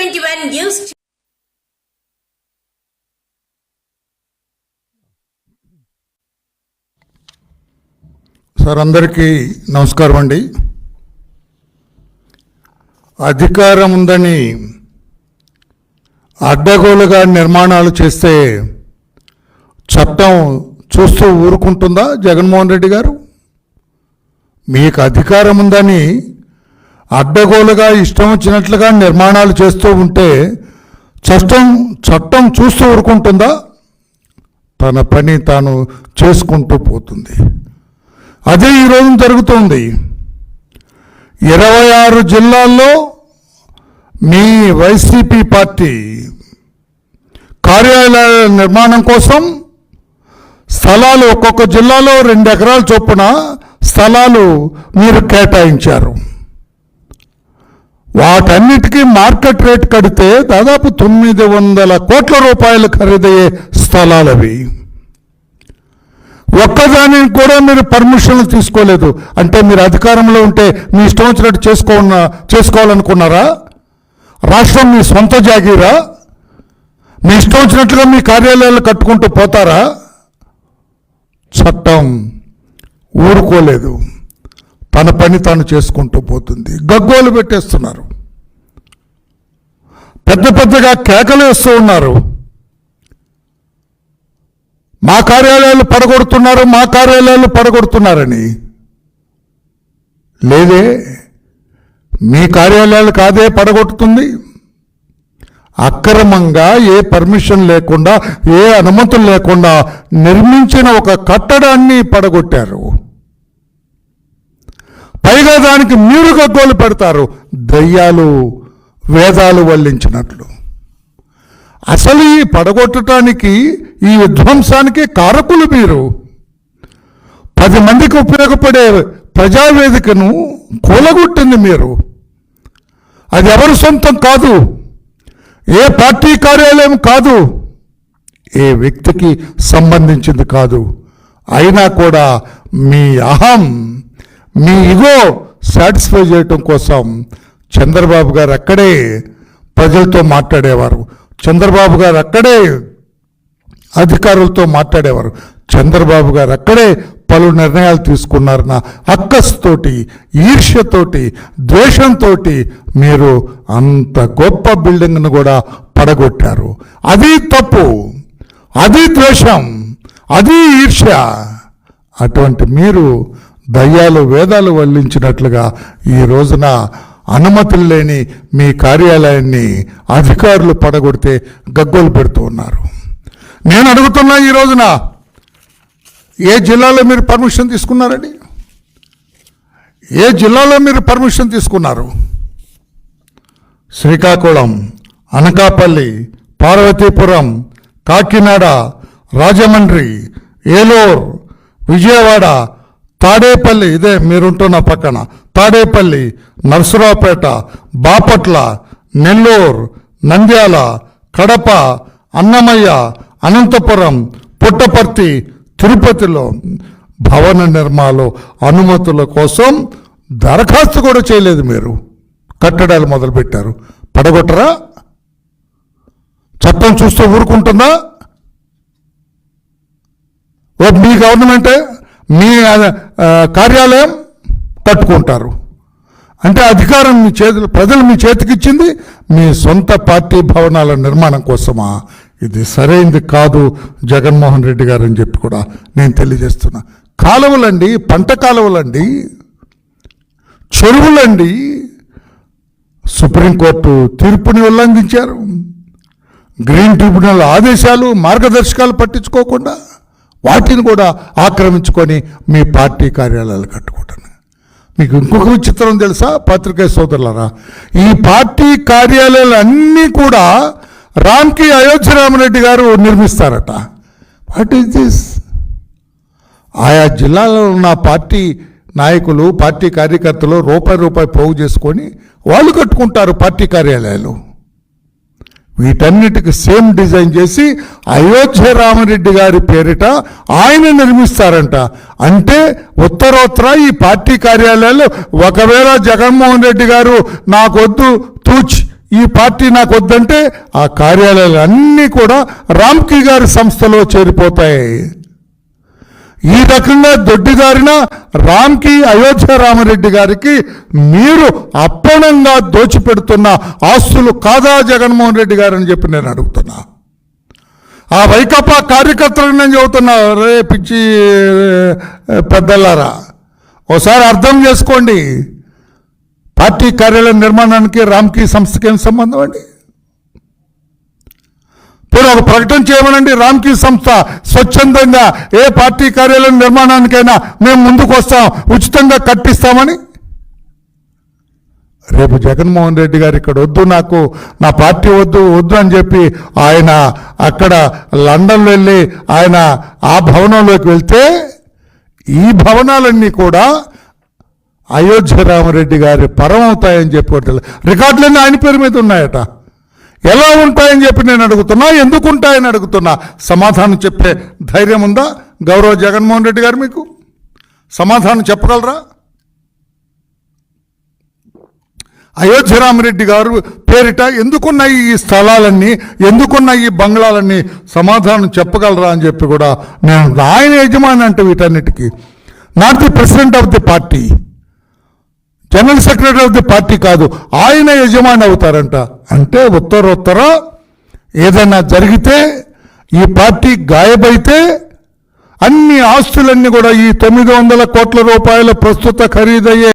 2021 used sir అందరికీ నమస్కారం అండి. అధికారం ఉందని అడ్డగోలుగా నిర్మాణాలు చేస్తే చట్టం చూస్తూ ఊరుకుంటుందా జగన్మోహన్ రెడ్డి గారు? మీకు అధికారం ఉందని అడ్డగోలుగా ఇష్టం వచ్చినట్లుగా నిర్మాణాలు చేస్తూ ఉంటే చట్టం చట్టం చూస్తూ ఊరుకుంటుందా? తన పని తాను చేసుకుంటూ పోతుంది. అదే ఈరోజు జరుగుతోంది. ఇరవై ఆరు జిల్లాల్లో మీ వైసీపీ పార్టీ కార్యాలయాల నిర్మాణం కోసం స్థలాలు ఒక్కొక్క జిల్లాలో రెండు ఎకరాల చొప్పున స్థలాలు మీరు కేటాయించారు. వాటన్నిటికీ మార్కెట్ రేట్ కడితే దాదాపు తొమ్మిది వందల కోట్ల రూపాయలు ఖరీదయ్యే స్థలాలు అవి ఒక్కదానికి కూడా మీరు పర్మిషన్లు తీసుకోలేదు. అంటే మీరు అధికారంలో ఉంటే మీ ఇష్టం వచ్చినట్టు చేసుకో చేసుకోవాలనుకున్నారా? రాష్ట్రం మీ సొంత జాగీరా? మీ ఇష్టం వచ్చినట్లుగా మీ కార్యాలయాలు కట్టుకుంటూ పోతారా? చట్టం ఊరుకోలేదు. తన పని తాను చేసుకుంటూ పోతుంది. గగ్గోలు పెట్టేస్తున్నారు. పెద్ద పెద్దగా కేకలు వేస్తూ ఉన్నారు. మా కార్యాలయాలు పడగొడుతున్నారు మా కార్యాలయాలు పడగొడుతున్నారని. లేదే మీ కార్యాలయాలు కాదే పడగొట్టుతుంది అక్రమంగా ఏ పర్మిషన్ లేకుండా ఏ అనుమతులు లేకుండా నిర్మించిన ఒక కట్టడాన్ని పడగొట్టారు. పైగా దానికి మీరుగా గోలు పెడతారు. దయ్యాలు వేదాలు వల్లించినట్లు. అసలు ఈ పడగొట్టడానికి ఈ విధ్వంసానికి కారకులు మీరు. పది మందికి ఉపయోగపడే ప్రజావేదికను కూలగొట్టింది మీరు. అది ఎవరి సొంతం కాదు. ఏ పార్టీ కార్యాలయం కాదు. ఏ వ్యక్తికి సంబంధించింది కాదు. అయినా కూడా మీ అహం. మీ ఇగో సాటిస్ఫై చేయటం కోసం చంద్రబాబు గారు అక్కడే ప్రజలతో మాట్లాడేవారు. చంద్రబాబు గారు అక్కడే అధికారులతో మాట్లాడేవారు. చంద్రబాబు గారు అక్కడే పలు నిర్ణయాలు తీసుకున్నారన్న అక్కస్తోటి ఈర్ష్యతోటి ద్వేషంతో మీరు అంత గొప్ప బిల్డింగ్ను కూడా పడగొట్టారు. అది తప్పు అది ద్వేషం అది ఈర్ష్య. అటువంటి మీరు దయ్యాలు వేదాలు వల్లించినట్లుగా ఈ రోజున అనుమతులు లేని మీ కార్యాలయాన్ని అధికారులు పడగొడితే గగ్గోలు పెడుతూ ఉన్నారు. నేను అడుగుతున్నా ఈ రోజున ఏ జిల్లాలో మీరు పర్మిషన్ తీసుకున్నారండి ఏ జిల్లాలో మీరు పర్మిషన్ తీసుకున్నారు? శ్రీకాకుళం అనకాపల్లి పార్వతీపురం కాకినాడ రాజమండ్రి ఏలూరు విజయవాడ తాడేపల్లి ఇదే మీరుంటున్న పక్కన. తాడేపల్లి నర్సరావుపేట బాపట్ల నెల్లూరు నంద్యాల కడప అన్నమయ్య అనంతపురం పుట్టపర్తి తిరుపతిలో భవన నిర్మాణాలు అనుమతుల కోసం దరఖాస్తు కూడా చేయలేదు మీరు. కట్టడాలు మొదలుపెట్టారు. పడగొట్టరా? చట్టం చూస్తూ ఊరుకుంటుందా? ఓ మీ గవర్నమెంటే? మీ కార్యాలయం కట్టుకుంటారు. అంటే అధికారం మీ చేతులు ప్రజలు మీ చేతికి ఇచ్చింది మీ సొంత పార్టీ భవనాల నిర్మాణం కోసమా? ఇది సరైనది కాదు జగన్మోహన్ రెడ్డి గారు అని చెప్పి కూడా నేను తెలియజేస్తున్నా. కాలువలండి పంట కాలువలండి చెరువులండి సుప్రీంకోర్టు తీర్పుని ఉల్లంఘించారు. గ్రీన్ ట్రిబ్యునల్ ఆదేశాలు మార్గదర్శకాలు పట్టించుకోకుండా వాటిని కూడా ఆక్రమించుకొని మీ పార్టీ కార్యాలయాలు కట్టుకుంటాను మీకు ఇంకొక విచిత్రం తెలుసా? పత్రికా సోదరులరా? ఈ పార్టీ కార్యాలయాలు అన్నీ కూడా రామ్కి అయోధ్య రామరెడ్డి గారు నిర్మిస్తారట. వాట్ ఈస్ దిస్ ఆయా జిల్లాలో ఉన్న పార్టీ నాయకులు పార్టీ కార్యకర్తలు రూపాయి రూపాయి పోగు చేసుకొని వాళ్ళు కట్టుకుంటారు పార్టీ కార్యాలయాలు. వీటన్నిటికి సేమ్ డిజైన్ చేసి అయోధ్య రామరెడ్డి గారి పేరిట ఆయన నిర్మిస్తారంట. అంటే ఉత్తరోత్తర ఈ పార్టీ కార్యాలయాలు ఒకవేళ జగన్మోహన్ రెడ్డి గారు నాకొద్దు తూచ్ ఈ పార్టీ నాకు వద్దంటే ఆ కార్యాలయాలు అన్నీ కూడా రామ్కి గారి సంస్థలో చేరిపోతాయి. ఈ రకంగా దొడ్డిదారిన రామ్కి అయోధ్య రామరెడ్డి గారికి మీరు అప్పణంగా దోచిపెడుతున్న ఆస్తులు కాదా జగన్మోహన్ రెడ్డి గారు అని చెప్పి నేను అడుగుతున్నా. ఆ వైకాపా కార్యకర్తలకు నేను చెబుతున్నా రే పిచ్చి పెద్దలారా ఒకసారి అర్థం చేసుకోండి. పార్టీ కార్యాలయం నిర్మాణానికి రామ్కి సంస్థకి ఏం సంబంధం అండి? ఇప్పుడు ఒక ప్రకటన చేయమనండి. రామ్కీ సంస్థ స్వచ్ఛందంగా ఏ పార్టీ కార్యాలయం నిర్మాణానికైనా మేము ముందుకు వస్తాం. ఉచితంగా కట్టిస్తామని. రేపు జగన్మోహన్ రెడ్డి గారు ఇక్కడ వద్దు నాకు నా పార్టీ వద్దు వద్దు అని చెప్పి ఆయన అక్కడ లండన్ వెళ్ళి ఆయన ఆ భవనంలోకి వెళ్తే ఈ భవనాలన్నీ కూడా అయోధ్య రామరెడ్డి గారి పరమవుతాయని చెప్పి రికార్డులన్నీ ఆయన పేరు మీద ఉన్నాయట. ఎలా ఉంటాయని చెప్పి నేను అడుగుతున్నా ఎందుకు ఉంటాయని అడుగుతున్నా. సమాధానం చెప్పే ధైర్యం ఉందా? గౌరవ జగన్మోహన్ రెడ్డి గారు మీకు? సమాధానం చెప్పగలరా? అయోధ్య రామరెడ్డి గారు పేరిట ఎందుకున్నాయి ఈ స్థలాలన్నీ ఎందుకున్నాయి ఈ బంగ్లాలన్నీ? సమాధానం చెప్పగలరా అని చెప్పి కూడా నేను ఆయన యజమాని అంటే వీటన్నిటికీ. Not the president of the party. General secretary of the party కాదు ఆయన యజమాని అవుతారంట. అంటే ఉత్తరోత్తర ఏదైనా జరిగితే ఈ పార్టీ గాయబైతే అన్ని ఆస్తులన్నీ కూడా ఈ తొమ్మిది వందల కోట్ల రూపాయల ప్రస్తుత ఖరీదయ్యే